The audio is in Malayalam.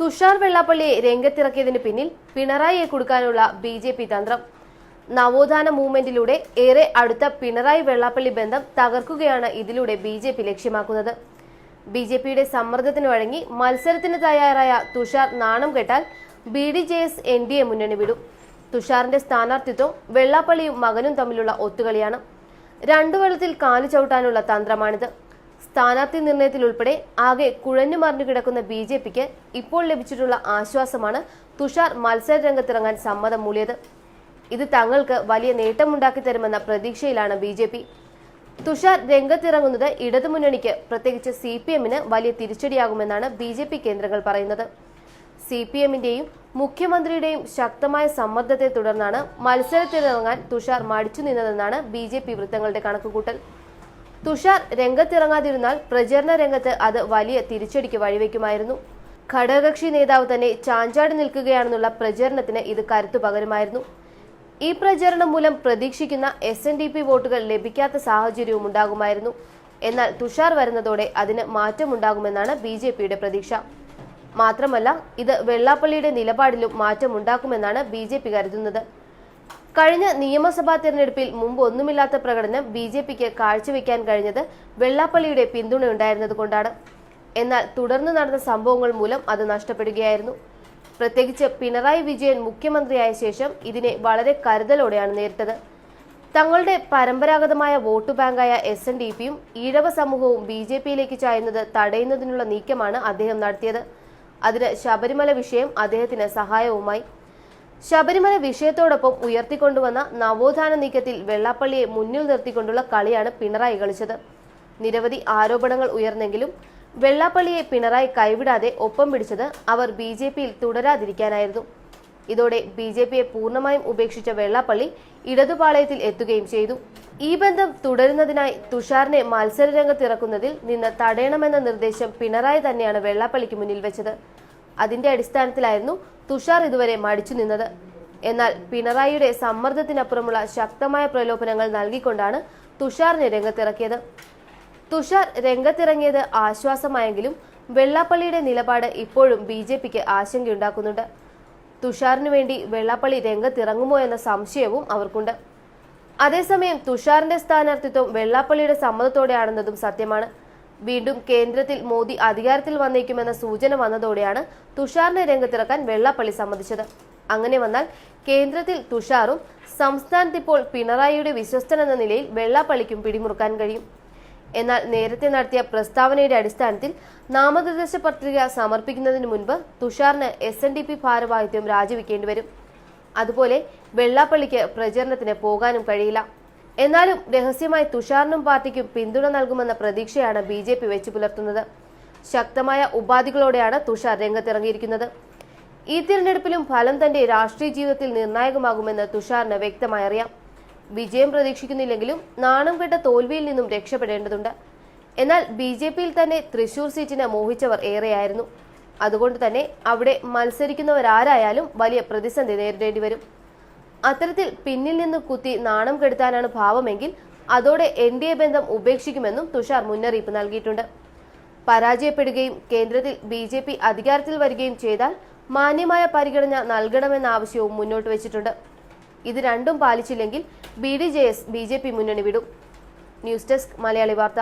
തുഷാർ വെള്ളാപ്പള്ളിയെ രംഗത്തിറക്കിയതിന് പിന്നിൽ പിണറായിയെ കൊടുക്കാനുള്ള ബി ജെ പി തന്ത്രം. നവോത്ഥാന മൂവ്മെന്റിലൂടെ ഏറെ അടുത്ത പിണറായി വെള്ളാപ്പള്ളി ബന്ധം തകർക്കുകയാണ് ഇതിലൂടെ ബി ജെ പി ലക്ഷ്യമാക്കുന്നത്. ബി ജെ പിയുടെ സമ്മർദ്ദത്തിന് വഴങ്ങി മത്സരത്തിന് തയ്യാറായ തുഷാർ നാണം കെട്ടാൽ B D J S N D A മുന്നണി വിടും. തുഷാറിന്റെ സ്ഥാനാർത്ഥിത്വം വെള്ളാപ്പള്ളിയും മകനും തമ്മിലുള്ള ഒത്തുകളിയാണ്. രണ്ടു വെള്ളത്തിൽ കാലു ചവിട്ടാനുള്ള തന്ത്രമാണിത്. സ്ഥാനാർത്ഥി നിർണയത്തിൽ ഉൾപ്പെടെ ആകെ കുഴഞ്ഞു മറിഞ്ഞു കിടക്കുന്ന ബി ജെ പിക്ക് ഇപ്പോൾ ലഭിച്ചിട്ടുള്ള ആശ്വാസമാണ് തുഷാർ മത്സര രംഗത്തിറങ്ങാൻ സമ്മതം മൂളിയത്. ഇത് തങ്ങൾക്ക് വലിയ നേട്ടമുണ്ടാക്കി തരുമെന്ന പ്രതീക്ഷയിലാണ് ബി ജെ പി. തുഷാർ രംഗത്തിറങ്ങുന്നത് ഇടതുമുന്നണിക്ക് പ്രത്യേകിച്ച് സി പി എമ്മിന് വലിയ തിരിച്ചടിയാകുമെന്നാണ് ബി ജെ പി കേന്ദ്രങ്ങൾ പറയുന്നത്. സി പി എമ്മിന്റെയും മുഖ്യമന്ത്രിയുടെയും ശക്തമായ സമ്മർദ്ദത്തെ തുടർന്നാണ് മത്സരത്തിനിറങ്ങാൻ തുഷാർ മടിച്ചു നിന്നതെന്നാണ് ബി ജെ പി വൃത്തങ്ങളുടെ കണക്കുകൂട്ടൽ. തുഷാർ രംഗത്തിറങ്ങാതിരുന്നാൽ പ്രചരണ രംഗത്ത് അത് വലിയ തിരിച്ചടിക്ക് വഴിവെക്കുമായിരുന്നു. ഘടകകക്ഷി നേതാവ് തന്നെ ചാഞ്ചാടി നിൽക്കുകയാണെന്നുള്ള പ്രചരണത്തിന് ഇത് കരുത്തു പകരുമായിരുന്നു ഈ പ്രചരണം മൂലം പ്രതീക്ഷിക്കുന്ന എസ് എൻ ഡി പി വോട്ടുകൾ ലഭിക്കാത്ത സാഹചര്യവും ഉണ്ടാകുമായിരുന്നു. എന്നാൽ തുഷാർ വരുന്നതോടെ അതിന് മാറ്റമുണ്ടാകുമെന്നാണ് ബി ജെ പിയുടെ പ്രതീക്ഷ. മാത്രമല്ല ഇത് വെള്ളാപ്പള്ളിയുടെ നിലപാടിലും മാറ്റമുണ്ടാക്കുമെന്നാണ് ബി ജെ പി കരുതുന്നത്. കഴിഞ്ഞ നിയമസഭാ തെരഞ്ഞെടുപ്പിൽ മുമ്പ് ഒന്നുമില്ലാത്ത പ്രകടനം ബി ജെ പിക്ക് കാഴ്ചവെക്കാൻ കഴിഞ്ഞത് വെള്ളാപ്പള്ളിയുടെ പിന്തുണയുണ്ടായിരുന്നതുകൊണ്ടാണ് എന്നാൽ തുടർന്ന് നടന്ന സംഭവങ്ങൾ മൂലം അത് നഷ്ടപ്പെടുകയായിരുന്നു. പ്രത്യേകിച്ച് പിണറായി വിജയൻ മുഖ്യമന്ത്രിയായ ശേഷം ഇതിനെ വളരെ കരുതലോടെയാണ് നേരിട്ടത്. തങ്ങളുടെ പരമ്പരാഗതമായ വോട്ട് ബാങ്കായ എസ് എൻ ഡി പിയും ഈഴവ സമൂഹവും ബി ജെ പിയിലേക്ക് ചായുന്നത് തടയുന്നതിനുള്ള നീക്കമാണ് അദ്ദേഹം നടത്തിയത്. അതിന് ശബരിമല വിഷയം അദ്ദേഹത്തിന് സഹായവുമായി. ശബരിമല വിഷയത്തോടൊപ്പം ഉയർത്തിക്കൊണ്ടുവന്ന നവോത്ഥാന നീക്കത്തിൽ വെള്ളാപ്പള്ളിയെ മുന്നിൽ നിർത്തിക്കൊണ്ടുള്ള കളിയാണ് പിണറായി കളിച്ചത്. നിരവധി ആരോപണങ്ങൾ ഉയർന്നെങ്കിലും വെള്ളാപ്പള്ളിയെ പിണറായി കൈവിടാതെ ഒപ്പം പിടിച്ചത് അവർ ബി ജെ പിയിൽ തുടരാതിരിക്കാനായിരുന്നു. ഇതോടെ ബി ജെ പിയെ പൂർണമായും ഉപേക്ഷിച്ച വെള്ളാപ്പള്ളി ഇടതുപാളയത്തിൽ എത്തുകയും ചെയ്തു. ഈ ബന്ധം തുടരുന്നതിനായി തുഷാറിനെ മത്സരരംഗത്തിറക്കുന്നതിൽ നിന്ന് തടയണമെന്ന നിർദ്ദേശം പിണറായി തന്നെയാണ് വെള്ളാപ്പള്ളിക്ക് മുന്നിൽ വെച്ചത്. അതിന്റെ അടിസ്ഥാനത്തിലായിരുന്നു തുഷാർ ഇതുവരെ മടിച്ചു നിന്നത്. എന്നാൽ പിണറായിയുടെ സമ്മർദ്ദത്തിനപ്പുറമുള്ള ശക്തമായ പ്രലോഭനങ്ങൾ നൽകിക്കൊണ്ടാണ് തുഷാറിനെ രംഗത്തിറക്കിയത്. തുഷാർ രംഗത്തിറങ്ങിയത് ആശ്വാസമായെങ്കിലും വെള്ളാപ്പള്ളിയുടെ നിലപാട് ഇപ്പോഴും ബി ജെ പിക്ക് ആശങ്കയുണ്ടാക്കുന്നുണ്ട്. തുഷാറിനു വേണ്ടി വെള്ളാപ്പള്ളി രംഗത്തിറങ്ങുമോ എന്ന സംശയവും അവർക്കുണ്ട്. അതേസമയം തുഷാറിന്റെ സ്ഥാനാർത്ഥിത്വം വെള്ളാപ്പള്ളിയുടെ സമ്മതത്തോടെയാണെന്നതും സത്യമാണ്. വീണ്ടും കേന്ദ്രത്തിൽ മോദി അധികാരത്തിൽ വന്നേക്കുമെന്ന സൂചന വന്നതോടെയാണ് തുഷാറിനെ രംഗത്തിറക്കാൻ വെള്ളപ്പള്ളി സമ്മതിച്ചത്. അങ്ങനെ വന്നാൽ കേന്ദ്രത്തിൽ തുഷാറും സംസ്ഥാനത്ത് ഇപ്പോൾ പിണറായിയുടെ വിശ്വസ്തൻ എന്ന നിലയിൽ വെള്ളപ്പള്ളിക്കും പിടിമുറുക്കാൻ കഴിയും. എന്നാൽ നേരത്തെ നടത്തിയ പ്രസ്താവനയുടെ അടിസ്ഥാനത്തിൽ നാമനിർദ്ദേശ പത്രിക സമർപ്പിക്കുന്നതിന് മുൻപ് തുഷാറിന് എസ് എൻ ഡി പി ഭാരവാഹിത്വം രാജിവെക്കേണ്ടി വരും. അതുപോലെ വെള്ളാപ്പള്ളിക്ക് പ്രചരണത്തിന് പോകാനും കഴിയില്ല. എന്നാലും രഹസ്യമായി തുഷാറിനും പാർട്ടിക്കും പിന്തുണ നൽകുമെന്ന പ്രതീക്ഷയാണ് ബി ജെ പി വെച്ചു പുലർത്തുന്നത്. ശക്തമായ ഉപാധികളോടെയാണ് തുഷാർ രംഗത്തിറങ്ങിയിരിക്കുന്നത്. ഈ തിരഞ്ഞെടുപ്പിലും ഫലം തന്റെ രാഷ്ട്രീയ ജീവിതത്തിൽ നിർണായകമാകുമെന്ന് തുഷാറിന് വ്യക്തമായി അറിയാം വിജയം പ്രതീക്ഷിക്കുന്നില്ലെങ്കിലും നാണം കെട്ട തോൽവിയിൽ നിന്നും രക്ഷപ്പെടേണ്ടതുണ്ട്. എന്നാൽ ബി ജെ പിയിൽ തന്നെ തൃശൂർ സീറ്റിനെ മോഹിച്ചവർ ഏറെയായിരുന്നു. അതുകൊണ്ട് തന്നെ അവിടെ മത്സരിക്കുന്നവരാരായാലും വലിയ പ്രതിസന്ധി നേരിടേണ്ടി വരും. അത്തരത്തിൽ പിന്നിൽ നിന്ന് കുത്തി നാണം കെടുത്താനാണ് ഭാവമെങ്കിൽ അതോടെ എൻ ഡി എ ബന്ധം ഉപേക്ഷിക്കുമെന്നും തുഷാർ മുന്നറിയിപ്പ് നൽകിയിട്ടുണ്ട്. പരാജയപ്പെടുകയും കേന്ദ്രത്തിൽ ബി ജെ പി അധികാരത്തിൽ വരികയും ചെയ്താൽ മാന്യമായ പരിഗണന നൽകണമെന്ന ആവശ്യവും മുന്നോട്ട് വെച്ചിട്ടുണ്ട്. ഇത് രണ്ടും പാലിച്ചില്ലെങ്കിൽ B D J S B J P മുന്നണി വിടും. ന്യൂസ് ഡെസ്ക് മലയാളി വാർത്ത.